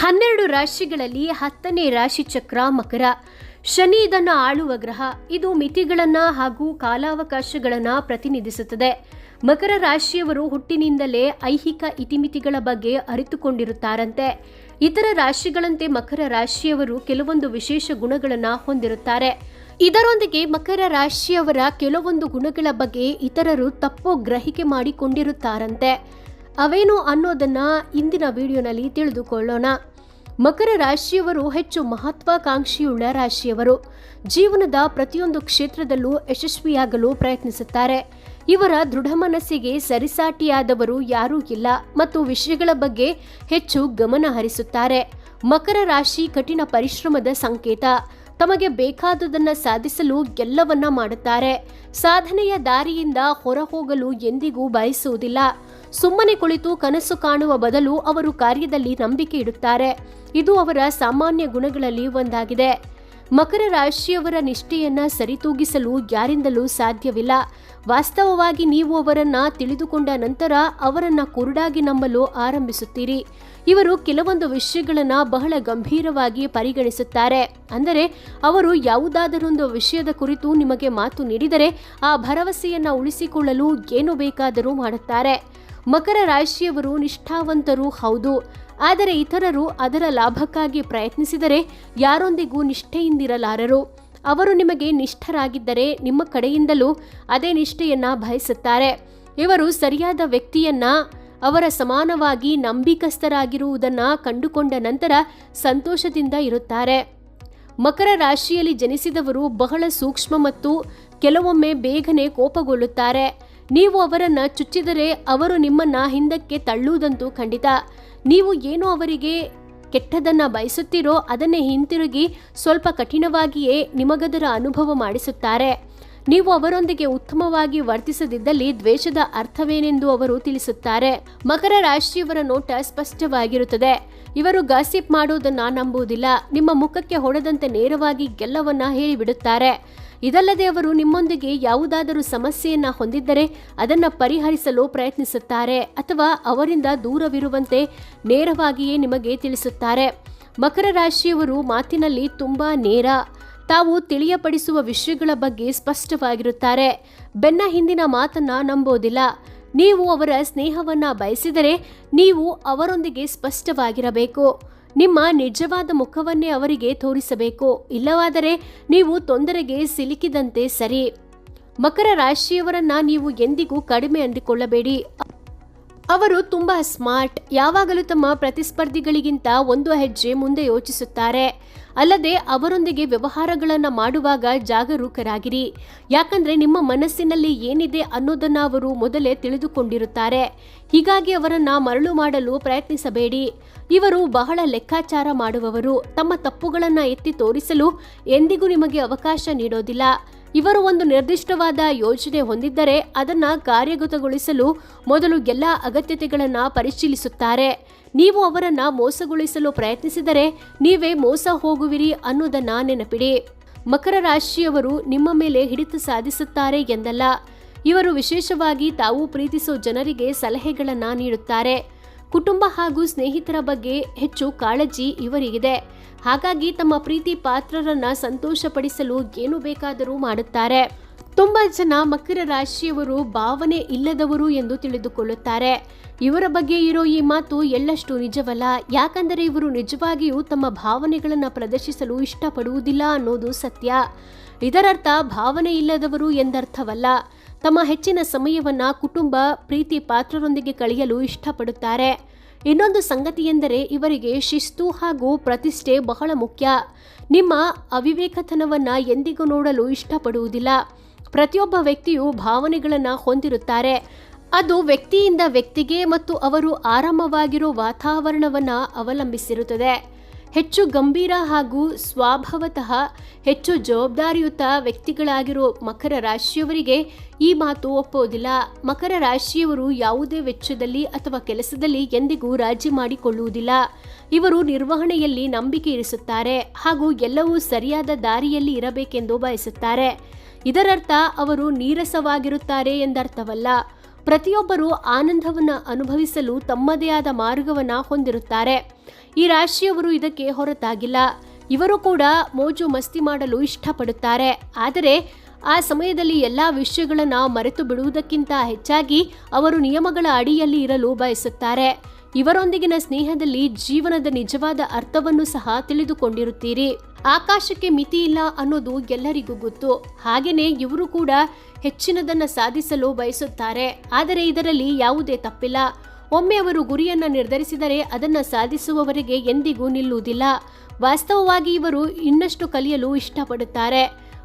ಹನ್ನೆರಡು ರಾಶಿಗಳಲ್ಲಿ ಹತ್ತನೇ ರಾಶಿ ಚಕ್ರ ಮಕರ. ಶನಿ ಇದನ್ನು ಆಳುವ ಗ್ರಹ. ಇದು ಮಿತಿಗಳನ್ನು ಹಾಗೂ ಕಾಲಾವಕಾಶಗಳನ್ನು ಪ್ರತಿನಿಧಿಸುತ್ತದೆ. ಮಕರ ರಾಶಿಯವರು ಹುಟ್ಟಿನಿಂದಲೇ ಐಹಿಕ ಇತಿಮಿತಿಗಳ ಬಗ್ಗೆ ಅರಿತುಕೊಂಡಿರುತ್ತಾರಂತೆ. ಇತರ ರಾಶಿಗಳಂತೆ ಮಕರ ರಾಶಿಯವರು ಕೆಲವೊಂದು ವಿಶೇಷ ಗುಣಗಳನ್ನು ಹೊಂದಿರುತ್ತಾರೆ. ಇದರೊಂದಿಗೆ ಮಕರ ರಾಶಿಯವರ ಕೆಲವೊಂದು ಗುಣಗಳ ಬಗ್ಗೆ ಇತರರು ತಪ್ಪು ಗ್ರಹಿಕೆ ಮಾಡಿಕೊಂಡಿರುತ್ತಾರಂತೆ. ಅವೇನು ಅನ್ನೋದನ್ನ ಇಂದಿನ ವಿಡಿಯೋನಲ್ಲಿ ತಿಳಿದುಕೊಳ್ಳೋಣ. ಮಕರ ರಾಶಿಯವರು ಹೆಚ್ಚು ಮಹತ್ವಾಕಾಂಕ್ಷಿಯುಳ್ಳ ರಾಶಿಯವರು. ಜೀವನದ ಪ್ರತಿಯೊಂದು ಕ್ಷೇತ್ರದಲ್ಲೂ ಯಶಸ್ವಿಯಾಗಲು ಪ್ರಯತ್ನಿಸುತ್ತಾರೆ. ಇವರ ದೃಢ ಮನಸ್ಸಿಗೆ ಸರಿಸಾಟಿಯಾದವರು ಯಾರೂ ಇಲ್ಲ ಮತ್ತು ವಿಷಯಗಳ ಬಗ್ಗೆ ಹೆಚ್ಚು ಗಮನ ಹರಿಸುತ್ತಾರೆ. ಮಕರ ರಾಶಿ ಕಠಿಣ ಪರಿಶ್ರಮದ ಸಂಕೇತ. ತಮಗೆ ಬೇಕಾದುದನ್ನು ಸಾಧಿಸಲು ಎಲ್ಲವನ್ನ ಮಾಡುತ್ತಾರೆ. ಸಾಧನೆಯ ದಾರಿಯಿಂದ ಹೊರಹೋಗಲು ಎಂದಿಗೂ ಬಯಸುವುದಿಲ್ಲ. ಸುಮ್ಮನೆ ಕುಳಿತು ಕನಸು ಕಾಣುವ ಬದಲು ಅವರು ಕಾರ್ಯದಲ್ಲಿ ನಂಬಿಕೆ ಇಡುತ್ತಾರೆ. ಇದು ಅವರ ಸಾಮಾನ್ಯ ಗುಣಗಳಲ್ಲಿ ಒಂದಾಗಿದೆ. ಮಕರ ರಾಶಿಯವರ ನಿಷ್ಠೆಯನ್ನ ಸರಿತೂಗಿಸಲು ಯಾರಿಂದಲೂ ಸಾಧ್ಯವಿಲ್ಲ. ವಾಸ್ತವವಾಗಿ ನೀವು ಅವರನ್ನ ತಿಳಿದುಕೊಂಡ ನಂತರ ಅವರನ್ನ ಕುರುಡಾಗಿ ನಂಬಲು ಆರಂಭಿಸುತ್ತೀರಿ. ಇವರು ಕೆಲವೊಂದು ವಿಷಯಗಳನ್ನ ಬಹಳ ಗಂಭೀರವಾಗಿ ಪರಿಗಣಿಸುತ್ತಾರೆ. ಅಂದರೆ ಅವರು ಯಾವುದಾದರೊಂದು ವಿಷಯದ ಕುರಿತು ನಿಮಗೆ ಮಾತು ನೀಡಿದರೆ ಆ ಭರವಸೆಯನ್ನ ಉಳಿಸಿಕೊಳ್ಳಲು ಏನು ಬೇಕಾದರೂ ಮಾಡುತ್ತಾರೆ. ಮಕರ ರಾಶಿಯವರು ನಿಷ್ಠಾವಂತರು, ಹೌದು. ಆದರೆ ಇತರರು ಅದರ ಲಾಭಕ್ಕಾಗಿ ಪ್ರಯತ್ನಿಸಿದರೆ ಯಾರೊಂದಿಗೂ ನಿಷ್ಠೆಯಿಂದಿರಲಾರರು. ಅವರು ನಿಮಗೆ ನಿಷ್ಠರಾಗಿದ್ದರೆ ನಿಮ್ಮ ಕಡೆಯಿಂದಲೂ ಅದೇ ನಿಷ್ಠೆಯನ್ನ ಬಯಸುತ್ತಾರೆ. ಇವರು ಸರಿಯಾದ ವ್ಯಕ್ತಿಯನ್ನ ಅವರ ಸಮಾನವಾಗಿ ನಂಬಿಕಸ್ಥರಾಗಿರುವುದನ್ನು ಕಂಡುಕೊಂಡ ನಂತರ ಸಂತೋಷದಿಂದ ಇರುತ್ತಾರೆ. ಮಕರ ರಾಶಿಯಲ್ಲಿ ಜನಿಸಿದವರು ಬಹಳ ಸೂಕ್ಷ್ಮ ಮತ್ತು ಕೆಲವೊಮ್ಮೆ ಬೇಗನೆ ಕೋಪಗೊಳ್ಳುತ್ತಾರೆ. ನೀವು ಅವರನ್ನು ಚುಚ್ಚಿದರೆ ಅವರು ನಿಮ್ಮನ್ನ ಹಿಂದಕ್ಕೆ ತಳ್ಳುವುದಂತೂ ಖಂಡಿತ. ನೀವು ಏನು ಅವರಿಗೆ ಕೆಟ್ಟದನ್ನ ಬಯಸುತ್ತೀರೋ ಅದನ್ನೇ ಹಿಂತಿರುಗಿ ಸ್ವಲ್ಪ ಕಠಿಣವಾಗಿಯೇ ನಿಮಗದರ ಅನುಭವ ಮಾಡಿಸುತ್ತಾರೆ. ನೀವು ಅವರೊಂದಿಗೆ ಉತ್ತಮವಾಗಿ ವರ್ತಿಸದಿದ್ದಲ್ಲಿ ದ್ವೇಷದ ಅರ್ಥವೇನೆಂದು ಅವರು ತಿಳಿಸುತ್ತಾರೆ. ಮಕರ ರಾಶಿಯವರ ನೋಟ ಸ್ಪಷ್ಟವಾಗಿರುತ್ತದೆ. ಇವರು ಗಾಸಿಪ್ ಮಾಡುವುದನ್ನ ನಂಬುವುದಿಲ್ಲ. ನಿಮ್ಮ ಮುಖಕ್ಕೆ ಹೊಡೆದಂತೆ ನೇರವಾಗಿ ಗೆಲ್ಲವನ್ನ ಹೇಳಿಬಿಡುತ್ತಾರೆ. ಇದಲ್ಲದೆ ಅವರು ನಿಮ್ಮೊಂದಿಗೆ ಯಾವುದಾದರೂ ಸಮಸ್ಯೆಯನ್ನು ಹೊಂದಿದ್ದರೆ ಅದನ್ನು ಪರಿಹರಿಸಲು ಪ್ರಯತ್ನಿಸುತ್ತಾರೆ ಅಥವಾ ಅವರಿಂದ ದೂರವಿರುವಂತೆ ನೇರವಾಗಿಯೇ ನಿಮಗೆ ತಿಳಿಸುತ್ತಾರೆ. ಮಕರ ರಾಶಿಯವರು ಮಾತಿನಲ್ಲಿ ತುಂಬಾ ನೇರ. ತಾವು ತಿಳಿಯಪಡಿಸುವ ವಿಷಯಗಳ ಬಗ್ಗೆ ಸ್ಪಷ್ಟವಾಗಿರುತ್ತಾರೆ. ಬೆನ್ನ ಹಿಂದಿನ ಮಾತನ್ನ ನಂಬೋದಿಲ್ಲ. ನೀವು ಅವರ ಸ್ನೇಹವನ್ನ ಬಯಸಿದರೆ ನೀವು ಅವರೊಂದಿಗೆ ಸ್ಪಷ್ಟವಾಗಿರಬೇಕು. ನಿಮ್ಮ ನಿಜವಾದ ಮುಖವನ್ನೇ ಅವರಿಗೆ ತೋರಿಸಬೇಕು. ಇಲ್ಲವಾದರೆ ನೀವು ತೊಂದರೆಗೆ ಸಿಲುಕಿದಂತೆ ಸರಿ. ಮಕರ ರಾಶಿಯವರನ್ನ ನೀವು ಎಂದಿಗೂ ಕಡಿಮೆ ಅಂದುಕೊಳ್ಳಬೇಡಿ. ಅವರು ತುಂಬಾ ಸ್ಮಾರ್ಟ್, ಯಾವಾಗಲೂ ತಮ್ಮ ಪ್ರತಿಸ್ಪರ್ಧಿಗಳಿಗಿಂತ ಒಂದು ಹೆಜ್ಜೆ ಮುಂದೆ ಯೋಚಿಸುತ್ತಾರೆ. ಅಲ್ಲದೆ ಅವರೊಂದಿಗೆ ವ್ಯವಹಾರಗಳನ್ನು ಮಾಡುವಾಗ ಜಾಗರೂಕರಾಗಿರಿ. ಯಾಕಂದ್ರೆ ನಿಮ್ಮ ಮನಸ್ಸಿನಲ್ಲಿ ಏನಿದೆ ಅನ್ನೋದನ್ನ ಅವರು ಮೊದಲೇ ತಿಳಿದುಕೊಂಡಿರುತ್ತಾರೆ. ಹೀಗಾಗಿ ಅವರನ್ನು ಮರಳು ಮಾಡಲು ಪ್ರಯತ್ನಿಸಬೇಡಿ. ಇವರು ಬಹಳ ಲೆಕ್ಕಾಚಾರ ಮಾಡುವವರು. ತಮ್ಮ ತಪ್ಪುಗಳನ್ನು ಎತ್ತಿ ತೋರಿಸಲು ಎಂದಿಗೂ ನಿಮಗೆ ಅವಕಾಶ ನೀಡೋದಿಲ್ಲ. ಇವರು ಒಂದು ನಿರ್ದಿಷ್ಟವಾದ ಯೋಜನೆ ಹೊಂದಿದ್ದರೆ ಅದನ್ನು ಕಾರ್ಯಗತಗೊಳಿಸಲು ಮೊದಲು ಎಲ್ಲ ಅಗತ್ಯತೆಗಳನ್ನು ಪರಿಶೀಲಿಸುತ್ತಾರೆ. ನೀವು ಅವರನ್ನ ಮೋಸಗೊಳಿಸಲು ಪ್ರಯತ್ನಿಸಿದರೆ ನೀವೇ ಮೋಸ ಹೋಗುವಿರಿ ಅನ್ನೋದನ್ನ ನೆನಪಿಡಿ. ಮಕರ ರಾಶಿಯವರು ನಿಮ್ಮ ಮೇಲೆ ಹಿಡಿತ ಸಾಧಿಸುತ್ತಾರೆ ಎಂದಲ್ಲ. ಇವರು ವಿಶೇಷವಾಗಿ ತಾವು ಪ್ರೀತಿಸೋ ಜನರಿಗೆ ಸಲಹೆಗಳನ್ನ ನೀಡುತ್ತಾರೆ. ಕುಟುಂಬ ಹಾಗೂ ಸ್ನೇಹಿತರ ಬಗ್ಗೆ ಹೆಚ್ಚು ಕಾಳಜಿ ಇವರಿಗಿದೆ. ಹಾಗಾಗಿ ತಮ್ಮ ಪ್ರೀತಿ ಪಾತ್ರರನ್ನ ಸಂತೋಷಪಡಿಸಲು ಏನು ಬೇಕಾದರೂ ಮಾಡುತ್ತಾರೆ. ತುಂಬಾ ಜನ ಮಕರ ರಾಶಿಯವರು ಭಾವನೆ ಇಲ್ಲದವರು ಎಂದು ತಿಳಿದುಕೊಳ್ಳುತ್ತಾರೆ. ಇವರ ಬಗ್ಗೆ ಇರೋ ಈ ಮಾತು ಎಳ್ಳಷ್ಟು ನಿಜವಲ್ಲ. ಯಾಕಂದರೆ ಇವರು ನಿಜವಾಗಿಯೂ ತಮ್ಮ ಭಾವನೆಗಳನ್ನು ಪ್ರದರ್ಶಿಸಲು ಇಷ್ಟಪಡುವುದಿಲ್ಲ ಅನ್ನೋದು ಸತ್ಯ. ಇದರರ್ಥ, ಭಾವನೆ ಇಲ್ಲದವರು ಎಂದರ್ಥವಲ್ಲ. ತಮ್ಮ ಹೆಚ್ಚಿನ ಸಮಯವನ್ನು ಕುಟುಂಬ, ಪ್ರೀತಿ ಪಾತ್ರರೊಂದಿಗೆ ಕಳೆಯಲು ಇಷ್ಟಪಡುತ್ತಾರೆ. ಇನ್ನೊಂದು ಸಂಗತಿ ಎಂದರೆ ಇವರಿಗೆ ಶಿಸ್ತು ಹಾಗೂ ಪ್ರತಿಷ್ಠೆ ಬಹಳ ಮುಖ್ಯ. ನಿಮ್ಮ ಅವಿವೇಕತನವನ್ನು ಎಂದಿಗೂ ನೋಡಲು ಇಷ್ಟಪಡುವುದಿಲ್ಲ. ಪ್ರತಿಯೊಬ್ಬ ವ್ಯಕ್ತಿಯು ಭಾವನೆಗಳನ್ನು ಹೊಂದಿರುತ್ತಾರೆ. ಅದು ವ್ಯಕ್ತಿಯಿಂದ ವ್ಯಕ್ತಿಗೆ ಮತ್ತು ಅವರು ಆರಾಮವಾಗಿರೋ ವಾತಾವರಣವನ್ನು ಅವಲಂಬಿಸಿರುತ್ತದೆ. ಹೆಚ್ಚು ಗಂಭೀರ ಹಾಗೂ ಸ್ವಭಾವತಃ ಹೆಚ್ಚು ಜವಾಬ್ದಾರಿಯುತ ವ್ಯಕ್ತಿಗಳಾಗಿರೋ ಮಕರ ರಾಶಿಯವರಿಗೆ ಈ ಮಾತು ಒಪ್ಪುವುದಿಲ್ಲ. ಮಕರ ರಾಶಿಯವರು ಯಾವುದೇ ವೆಚ್ಚದಲ್ಲಿ ಅಥವಾ ಕೆಲಸದಲ್ಲಿ ಎಂದಿಗೂ ರಾಜಿ ಮಾಡಿಕೊಳ್ಳುವುದಿಲ್ಲ. ಇವರು ನಿರ್ವಹಣೆಯಲ್ಲಿ ನಂಬಿಕೆ ಇರಿಸುತ್ತಾರೆ ಹಾಗೂ ಎಲ್ಲವೂ ಸರಿಯಾದ ದಾರಿಯಲ್ಲಿ ಇರಬೇಕೆಂದು ಬಯಸುತ್ತಾರೆ. ಇದರರ್ಥ ಅವರು ನೀರಸವಾಗಿರುತ್ತಾರೆ ಎಂದರ್ಥವಲ್ಲ. ಪ್ರತಿಯೊಬ್ಬರು ಆನಂದವನ್ನು ಅನುಭವಿಸಲು ತಮ್ಮದೇ ಆದ ಮಾರ್ಗವನ್ನು ಹೊಂದಿರುತ್ತಾರೆ. ಈ ರಾಶಿಯವರು ಇದಕ್ಕೆ ಹೊರತಾಗಿಲ್ಲ. ಇವರು ಕೂಡ ಮೋಜು ಮಸ್ತಿ ಮಾಡಲು ಇಷ್ಟಪಡುತ್ತಾರೆ. ಆದರೆ ಆ ಸಮಯದಲ್ಲಿ ಎಲ್ಲ ವಿಷಯಗಳನ್ನು ಮರೆತು ಬಿಡುವುದಕ್ಕಿಂತ ಹೆಚ್ಚಾಗಿ ಅವರು ನಿಯಮಗಳ ಅಡಿಯಲ್ಲಿ ಇರಲು ಬಯಸುತ್ತಾರೆ. ಇವರೊಂದಿಗಿನ ಸ್ನೇಹದಲ್ಲಿ ಜೀವನದ ನಿಜವಾದ ಅರ್ಥವನ್ನು ಸಹ ತಿಳಿದುಕೊಂಡಿರುತ್ತೀರಿ. ಆಕಾಶಕ್ಕೆ ಮಿತಿ ಇಲ್ಲ ಅನ್ನೋದು ಎಲ್ಲರಿಗೂ ಗೊತ್ತು. ಹಾಗೆಯೇ ಇವರು ಕೂಡ ಹೆಚ್ಚಿನದನ್ನ ಸಾಧಿಸಲು ಬಯಸುತ್ತಾರೆ. ಆದರೆ ಇದರಲ್ಲಿ ಯಾವುದೇ ತಪ್ಪಿಲ್ಲ. ಒಮ್ಮೆ ಅವರು ಗುರಿಯನ್ನ ನಿರ್ಧರಿಸಿದರೆ ಅದನ್ನ ಸಾಧಿಸುವವರೆಗೆ ಎಂದಿಗೂ ನಿಲ್ಲುವುದಿಲ್ಲ. ವಾಸ್ತವವಾಗಿ ಇವರು ಇನ್ನಷ್ಟು ಕಲಿಯಲು ಇಷ್ಟಪಡುತ್ತಾರೆ.